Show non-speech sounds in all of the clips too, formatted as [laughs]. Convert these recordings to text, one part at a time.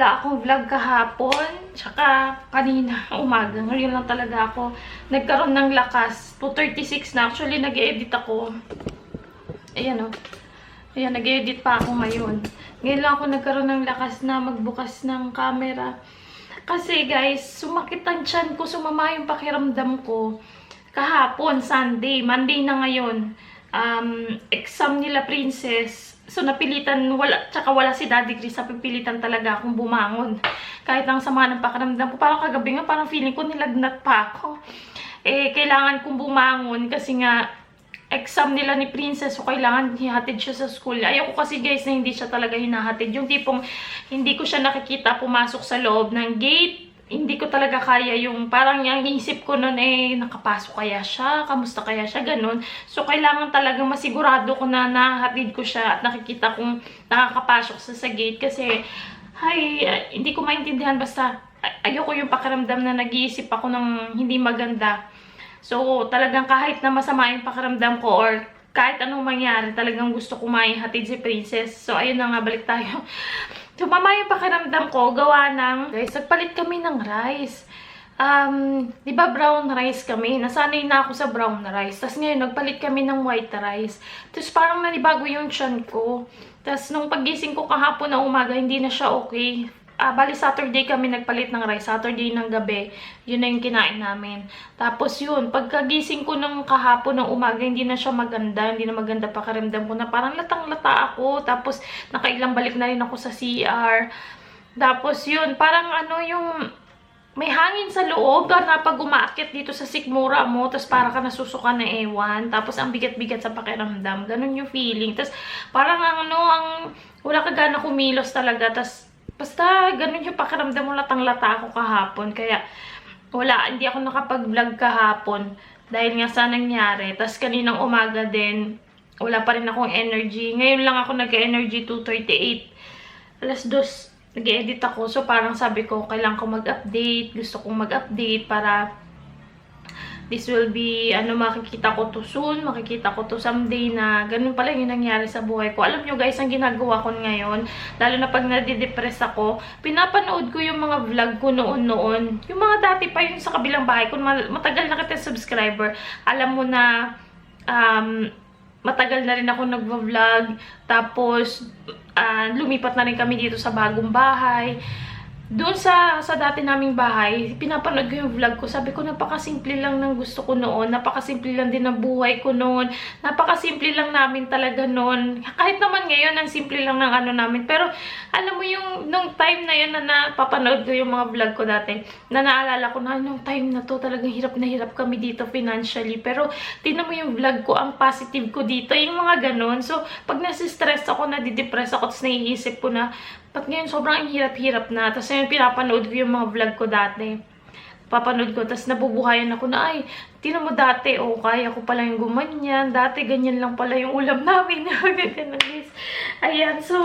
wala akong vlog kahapon, tsaka kanina umaga. Ngayon lang talaga ako nagkaroon ng lakas. 2.36 na. Actually, nag-edit ako. Ayan o. Ayan, nag-edit pa ako ngayon. Ngayon lang ako nagkaroon ng lakas na magbukas ng camera. Kasi guys, sumakit ang tiyan ko, sumama yung pakiramdam ko. Kahapon, Sunday, Monday na ngayon. Um, exam nila princess. So napilitan, wala, tsaka wala si Daddy Chris, napipilitan talaga akong bumangon. Kahit ang sama ng pakiramdam ko, parang kagabi nga, parang feeling ko nilagnat pa ako. Eh, kailangan kong bumangon kasi nga, exam nila ni Princess, so kailangan hihatid siya sa school. Ayoko kasi guys na hindi siya talaga hinahatid. Yung tipong hindi ko siya nakikita pumasok sa loob ng gate. Talaga kaya yung parang yung isip ko noon eh nakapasok kaya siya, kamusta kaya siya, ganun. So kailangan talaga masigurado ko na nahatid ko siya at nakikita kong nakakapasok sa sa gate kasi ay, ah, hindi ko maintindihan basta ay- ayoko yung pakiramdam na nag-iisip ako ng hindi maganda. So, talagang kahit na masama yung pakiramdam ko or kahit anong mangyari, talagang gusto ko maihatid si Princess. So, ayun na nga, balik tayo. Tumama yung pakiramdam ko, gawa ng, guys, nagpalit kami ng rice. Um, di ba brown rice kami? Nasanay na ako sa brown rice. Tapos ngayon, nagpalit kami ng white rice. Tapos parang nanibago yung tiyan ko. Tapos nung pagising ko kahapon na umaga, hindi na siya okay. Ah, bali Saturday kami nagpalit ng rice. Saturday ng gabi, yun na yung kinain namin. Tapos yun, pagkagising ko ng kahapon ng umaga, hindi na siya maganda. Hindi na maganda pakiramdam ko na parang latang-lata ako. Tapos nakailang balik na rin ako sa CR. Tapos yun, parang ano yung may hangin sa loob na pag umaakit dito sa sikmura mo, tapos para ka nasusuka na ewan, tapos ang bigat-bigat sa pakiramdam, ganun yung feeling. Tapos parang ang ano, ang wala ka gana kumilos talaga, tapos basta ganun yung pakiramdam mo, latang-lata ako kahapon, kaya wala, hindi ako nakapag-vlog kahapon dahil nga sa nangyari. Tapos kaninang umaga din, wala pa rin akong energy. Ngayon lang ako nag-energy 2.38. Alas dos, nag-edit ako. So, parang sabi ko, kailangan ko mag-update. Gusto kong mag-update para this will be, ano, makikita ko to soon. Makikita ko to someday na ganun pala yung nangyari sa buhay ko. Alam nyo guys, ang ginagawa ko ngayon, lalo na pag nadidepress ako, pinapanood ko yung mga vlog ko noon-noon. Yung mga dati pa yun sa kabilang bahay. Kung ma- matagal na kita subscriber, alam mo na, um, matagal na rin ako nagvo-vlog. Tapos, ah, lumipat na rin kami dito sa bagong bahay. Doon sa sa dati naming bahay, pinapanood ko yung vlog ko. Sabi ko, napakasimple lang ng gusto ko noon. Napakasimple lang din ng buhay ko noon. Napakasimple lang namin talaga noon. Kahit naman ngayon, ang simple lang ng ano namin. Pero, alam mo yung, nung time na yun na napapanood ko yung mga vlog ko dati, na naalala ko na, nung time na to, talagang hirap na hirap kami dito financially. Pero, tinan mo yung vlog ko, ang positive ko dito, yung mga ganun. So, pag nasistress ako, nadidepress ako, tapos naiisip ko na, Ba't ngayon sobrang ang hirap-hirap na. Tapos ngayon pinapanood ko yung mga vlog ko dati. Papanood ko, tapos nabubuhayan ako na, ay, tinan mo dati, oh, kaya ko pala yung gumanyan. Dati, ganyan lang pala yung ulam namin. [laughs] Ayan, so,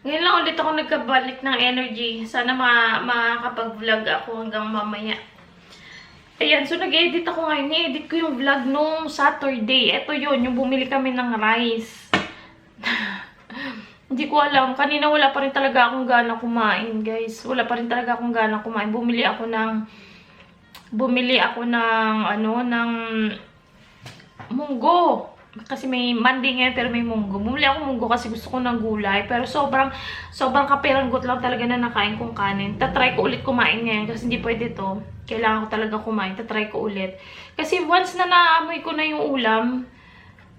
ngayon lang ulit ako nagkabalik ng energy. Sana ma makakapag-vlog ako hanggang mamaya. Ayan, so nag-edit ako ngayon. Ni-edit ko yung vlog nung Saturday. Ito yun, yung bumili kami ng rice. [laughs] Hindi ko alam. Kanina wala pa rin talaga akong gana kumain, guys. Wala pa rin talaga akong gana kumain. Bumili ako ng bumili ako ng ano, ng munggo. Kasi may Monday ngayon pero may munggo. Bumili ako munggo kasi gusto ko ng gulay. Pero sobrang, sobrang kapiranggot lang talaga na nakain kong kanin. Tatry ko ulit kumain ngayon kasi hindi pwede to. Kailangan ko talaga kumain. Tatry ko ulit. Kasi once na naamoy ko na yung ulam,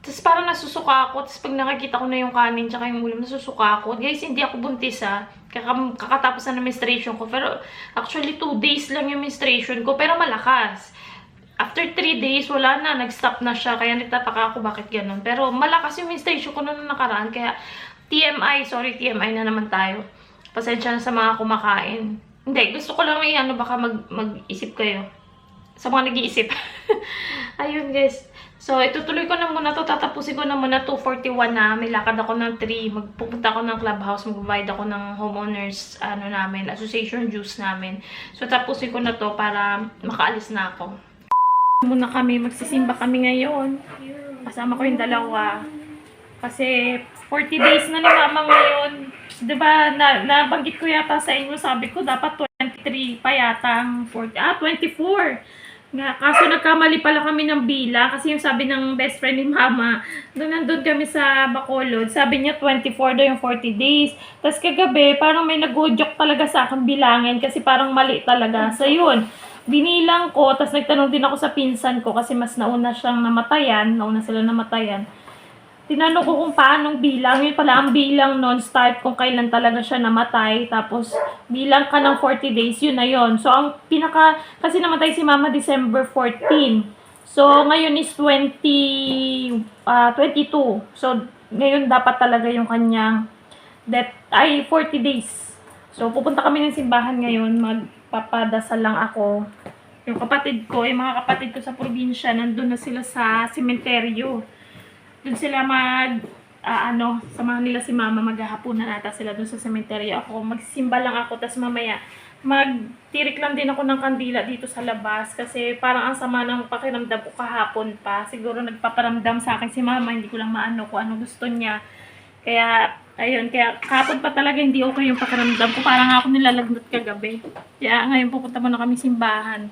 tapos parang nasusuka ako. Tapos pag nakakita ko na yung kanin tsaka yung ulam, nasusuka ako. Guys, hindi ako buntis ha. Kaka kakatapos na ng menstruation ko. Pero actually, 2 days lang yung menstruation ko. Pero malakas. After 3 days, wala na. Nag-stop na siya. Kaya nagtataka ako bakit ganun. Pero malakas yung menstruation ko na nakaraan. Kaya TMI, sorry TMI na naman tayo. Pasensya na sa mga kumakain. Hindi, gusto ko lang may ano, baka mag- mag-isip kayo. Sa mga nag-iisip. [laughs] Ayun guys. So, itutuloy ko na muna to. Tatapusin ko na muna 241 na. May lakad ako ng 3. Magpupunta ako ng clubhouse. Magbabayad ako ng homeowners, ano namin, association dues namin. So, tapusin ko na to para makaalis na ako. Muna kami. Magsisimba kami ngayon. Kasama ko yung dalawa. Kasi 40 days na ni mama ngayon. 'di ba, na, nabanggit ko yata sa inyo, sabi ko, dapat 23 pa yata ang 40, ah, 24. Nga, kaso nagkamali pala kami ng bila kasi yung sabi ng best friend ni mama, doon nandun kami sa Bacolod, sabi niya 24 daw yung 40 days. Tapos kagabi, parang may nag-joke talaga sa akin bilangin kasi parang mali talaga. So yun, binilang ko, tapos nagtanong din ako sa pinsan ko kasi mas nauna siyang namatayan, nauna sila namatayan. Tinanong ko kung paano bilang. Yun pala ang bilang non-start kung kailan talaga siya namatay. Tapos bilang ka ng 40 days, yun na yun. So ang pinaka, kasi namatay si mama December 14. So ngayon is 20, ah 22. So ngayon dapat talaga yung kanyang death, ay 40 days. So pupunta kami ng simbahan ngayon, magpapadasal lang ako. Yung kapatid ko, yung mga kapatid ko sa probinsya, nandun na sila sa sementeryo doon sila mag ah, ano, samahan nila si mama maghahaponan ata sila doon sa cemetery. Ako magsisimba lang ako tas mamaya magtirik lang din ako ng kandila dito sa labas kasi parang ang sama ng pakiramdam ko kahapon pa. Siguro nagpaparamdam sa akin si mama, hindi ko lang maano kung ano gusto niya. Kaya ayun, kaya kahapon pa talaga hindi okay yung pakiramdam ko. Parang ako nilalagnat kagabi. Kaya ngayon pupunta muna kami simbahan.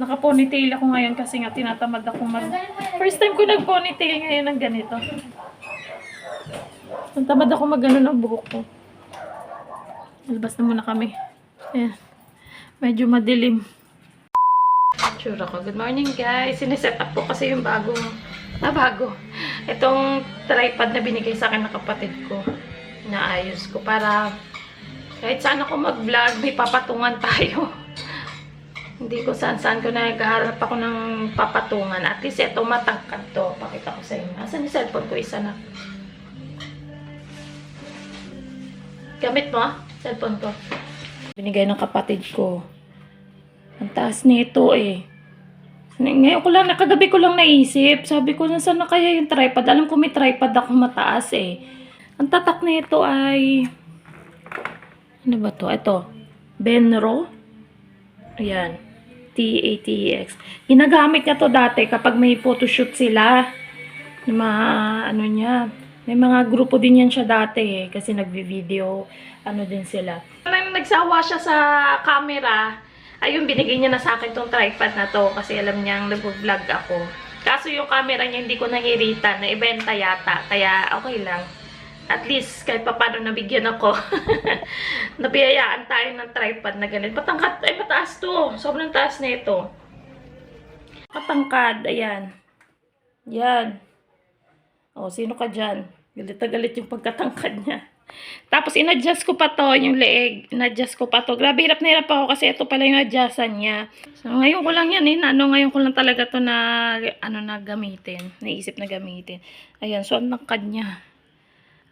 Naka-ponytail ako ngayon kasi nga tinatamad ako mag... First time ko nag-ponytail ngayon ng ganito. Tinatamad ako mag ng buhok ko. Malabas na muna kami. Ayan. Medyo madilim. Tsura ko. Good morning guys. Sineset up ko kasi yung bagong... Ah, bago. Itong tripod na binigay sa akin ng kapatid ko. Naayos ko para kahit saan ako mag-vlog, may papatungan tayo. [laughs] Hindi ko saan-saan ko naghahanap ako ng papatungan. At least ito matangkad to. Pakita ko sa inyo. Asan yung cellphone ko? Isa na. Gamit mo? ah? Cellphone ko. Binigay ng kapatid ko. Ang taas nito eh. Ngayon ko lang, nakagabi ko lang naisip. Sabi ko, nasaan na kaya yung tripod? Alam ko may tripod ako mataas eh. Ang tatak nito ay... Ano ba to? Ito. Benro. Ayan. T-A-T-E-X. Ginagamit niya to dati kapag may photoshoot sila. Yung mga, ano niya. May mga grupo din yan siya dati eh. Kasi nagvi-video, ano din sila. Nang nagsawa siya sa camera, ayun, binigay niya na sa akin tong tripod na to. Kasi alam niyang nag-vlog ako. Kaso yung camera niya hindi ko nahiritan. Naibenta yata. Kaya okay lang. At least, kahit pa paano nabigyan ako. [laughs] Nabiyayaan tayo ng tripod na ganito. Patangkad, ay mataas to. Sobrang taas na ito. Patangkad, ayan. Yan. O, sino ka dyan? Galit galit yung pagkatangkad niya. Tapos, in-adjust ko pa to, yung leeg. In-adjust ko pa to. Grabe, hirap na hirap ako kasi ito pala yung adjustan niya. So, ngayon ko lang yan eh. Ano, ngayon ko lang talaga to na, ano, na gamitin. Naisip na gamitin. Ayan, so, ang tangkad niya.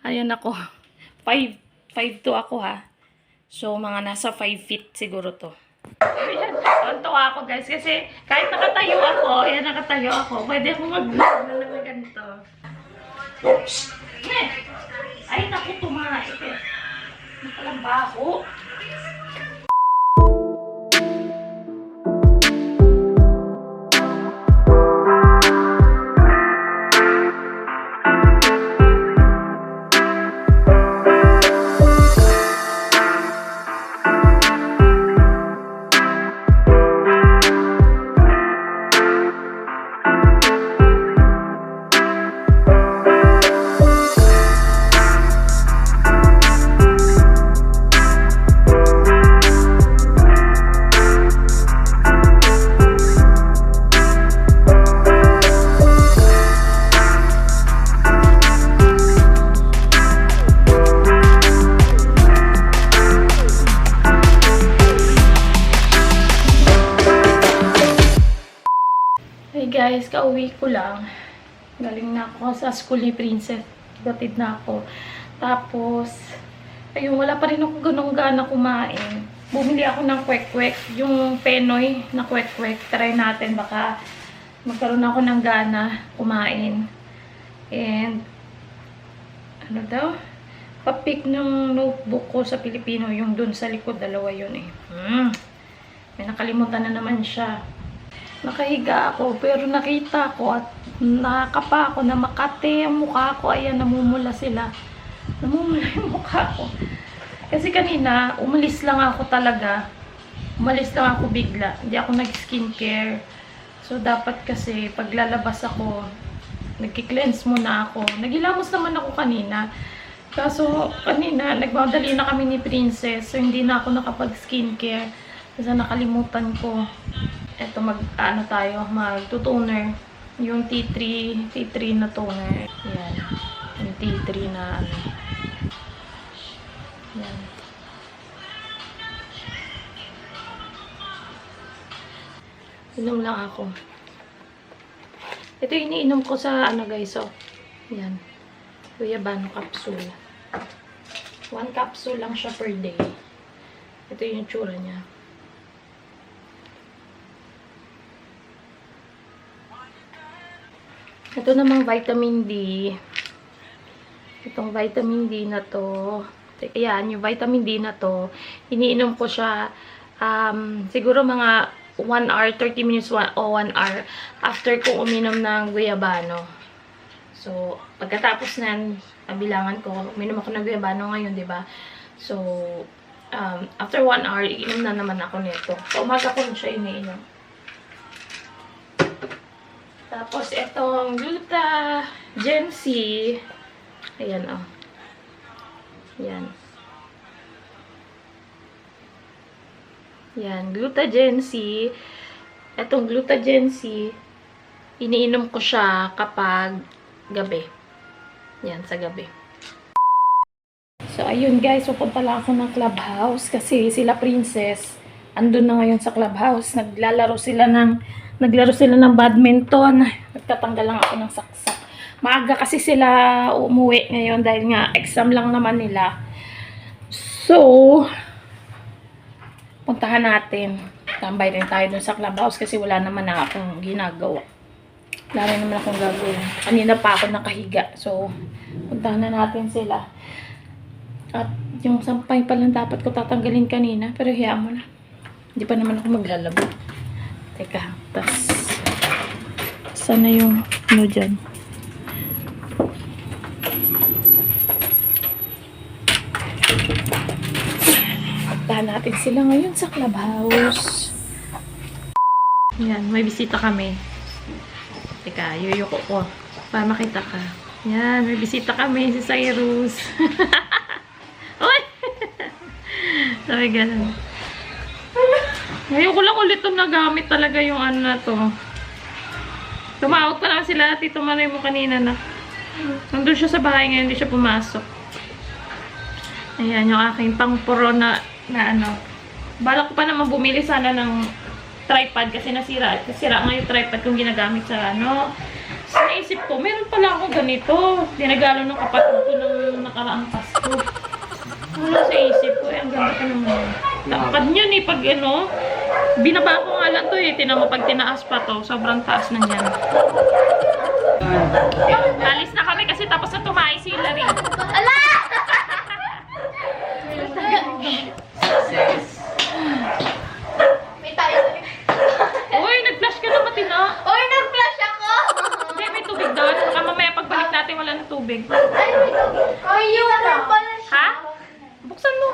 Ayan ako. [laughs] 5, 5'2 ako ha. So, mga nasa 5 feet siguro to. Ayan, ako guys. Kasi kahit nakatayo ako, ayan nakatayo ako, pwede akong mag-vlog na lang ganito. Ay, naku, tumait eh. Guys, kauwi ko lang. Galing na ako sa school ni Princess. Gatid na ako. Tapos, ayun, wala pa rin ako ganong gana kumain. Bumili ako ng kwek-kwek. Yung penoy na kwek-kwek. Try natin, baka magkaroon ako ng gana kumain. And, ano daw? Papik ng notebook ko sa Pilipino. Yung dun sa likod, dalawa yun eh. Hmm. May nakalimutan na naman siya nakahiga ako pero nakita ko at nakapa ako na makati ang mukha ko ayan namumula sila Namumula [laughs] yung mukha ko. Kasi kanina, umalis lang ako talaga. Umalis lang ako bigla. Hindi ako nag-skincare. So, dapat kasi, paglalabas ako, nagki-cleanse muna ako. Nagilamos naman ako kanina. Kaso, kanina, nagmadali na kami ni Princess. So, hindi na ako nakapag-skincare. Kasi nakalimutan ko. Eto, mag, ano tayo, mag-toner. Yung T3, T3 na toner. Yan. Yung T3 na, ano. Yan. Inom lang ako. Ito iniinom ko sa, ano guys, oh. Yan. Guyabano capsule. One capsule lang siya per day. Ito yung tsura niya. Ito namang vitamin D. Itong vitamin D na to. Ayan, yung vitamin D na to. Iniinom ko siya um, siguro mga 1 hour, 30 minutes one, o 1 hour after ko uminom ng guyabano. So, pagkatapos nan, kabilangan ko, uminom ako ng guyabano ngayon, di ba? So, um, after 1 hour, iinom na naman ako nito. So, umaga ko siya iniinom. Tapos, itong Gluta Gen C. Ayan, oh. Yan. Yan, Glutagen C. Itong Glutagen C, iniinom ko siya kapag gabi. Yan, sa gabi. So, ayun guys, pupunta lang ako ng clubhouse kasi sila princess, andun na ngayon sa clubhouse. Naglalaro sila ng, naglaro sila ng badminton. Nagtatanggal lang ako ng saksak. Maaga kasi sila umuwi ngayon dahil nga exam lang naman nila. So, puntahan natin. Tambay rin tayo dun sa clubhouse kasi wala naman na akong ginagawa. Rin naman akong gagawin. Kanina pa ako nakahiga. So, puntahan na natin sila. At yung sampay pa lang dapat ko tatanggalin kanina. Pero hiya mo na. Hindi pa naman ako maglalabo. Teka, tas sana yung ano dyan. Puntahan natin sila ngayon sa clubhouse. Yan, may bisita kami. Teka, yuyuko ko. Para makita ka. Yan, may bisita kami, si Cyrus. [laughs] Uy! [laughs] Sabi ganun. Ngayon ko lang ulit itong nagamit talaga yung ano na to. Tumawag pa lang sila, Tito Manoy mo kanina na. Nandun siya sa bahay ngayon, hindi siya pumasok. Ayan, yung aking pangpuro na, na ano. Balak ko pa naman bumili sana ng tripod kasi nasira. Nasira nga yung tripod kong ginagamit sa ano. So, naisip ko, meron pala ako ganito. Dinagalo ng kapatid ko ng nakaraang Pasko. Wala sa isip ko, eh, ang ganda pa naman. Lakad niyan eh, pag ano, binaba ko nga lang to eh, tinan mo, pag tinaas pa to, sobrang taas na niyan. Alis na kami kasi tapos na tumahay si Hilary. Ala! Uy, nag-flash ka na matina. Oy, nag-flash ako! Hindi, may tubig doon. Baka mamaya pagbalik natin wala ng tubig. Ay, may tubig. Ay, yung pala siya. Ha? Buksan mo.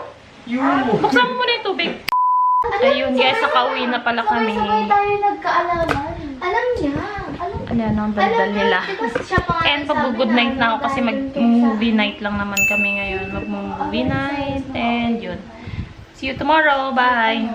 Buksan mo muna yung tubig. Ayun guys, nakauwi na pala kami. Sabay-sabay tayo nagkaalaman. Alam niya. Alam Ano yan, ang daldal nila. And pag-good night na ako kasi mag-movie night lang naman kami ngayon. Mag-movie night. And yun. See you tomorrow. Bye.